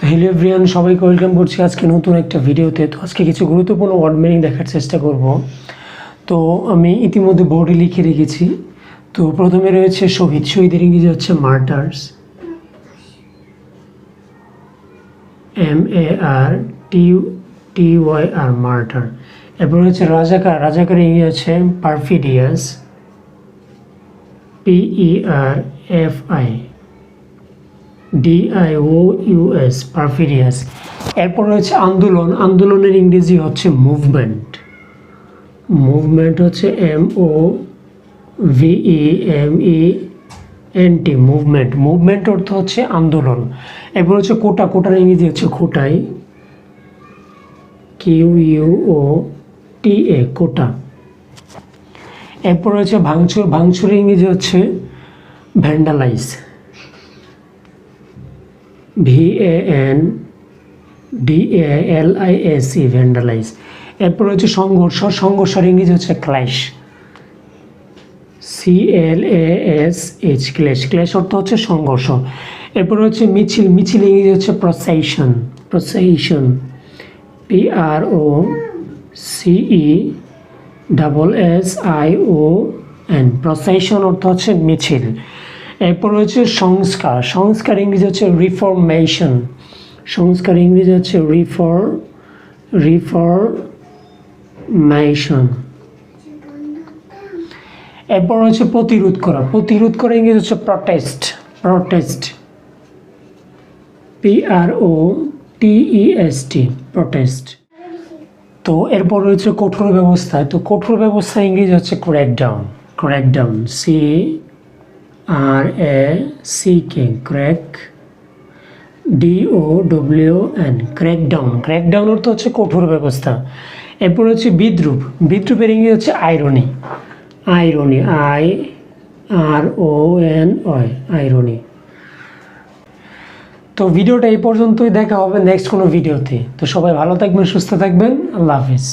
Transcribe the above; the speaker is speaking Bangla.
তো হ্যালো এভরিয়ান সবাইকে ওয়েলকাম করছি আজকে নতুন একটা ভিডিওতে তো আজকে কিছু গুরুত্বপূর্ণ ওয়ার্ড মিনিং দেখার চেষ্টা করব। তো আমি ইতিমধ্যে বোর্ডে লিখে রেখেছি। তো প্রথমে রয়েছে শহীদ, শহীদের ইংরেজি হচ্ছে martyrs M A R T T Y R martyr এরপর হচ্ছে রাজাকার রাজাকার ইংরেজি হচ্ছে perfidious P E R F I D I O U S perfidious এরপর রয়েছে আন্দোলন। আন্দোলনের ইংরেজি হচ্ছে মুভমেন্ট মুভমেন্ট হচ্ছে M O V E M E N T movement movement অর্থ হচ্ছে আন্দোলন। এরপর হচ্ছে কোটা। কোটার ইংরেজি হচ্ছে খোটাই কিউ ইউ ও টি এ কোটা। এরপর হচ্ছে ভাঙচুর। ভাঙচুরের ইংরেজি হচ্ছে vandalise. V A N D A L I S E vandalise এরপর হচ্ছে সংঘর্ষ, সংঘর্ষের ইংরেজি হচ্ছে clash C L A S H clash clash অর্থ হচ্ছে সংঘর্ষ। এরপর হচ্ছে মিছিল মিছিল ইংরেজি হচ্ছে procession procession P R O C E double S I O N procession অর্থ হচ্ছে মিছিল। এরপর হচ্ছে সংস্কার। সংস্কার ইংরেজি হচ্ছে রিফরমেশন সংস্কার ইংরেজি হচ্ছে রিফর রিফরমেশন এরপর হচ্ছে প্রতিরোধ করা। প্রতিরোধ করা ইংরেজি হচ্ছে protest protest P R O T S T protest তো এরপর রয়েছে কঠোর ব্যবস্থা। তো কঠোর ব্যবস্থা ইংরেজি হচ্ছে crackdown crackdown C R A C K crack D O W N crackdown crackdown অর্থ হচ্ছে কঠোর ব্যবস্থা। এরপর হচ্ছে বিদ্রুপ। বিদ্রুপের ইংরেজি হচ্ছে irony irony I R O N Y irony তো ভিডিওটা এই পর্যন্তই, দেখা হবে নেক্সট কোনো ভিডিওতে। তো সবাই ভালো থাকবেন, সুস্থ থাকবেন, আল্লাহ হাফিজ।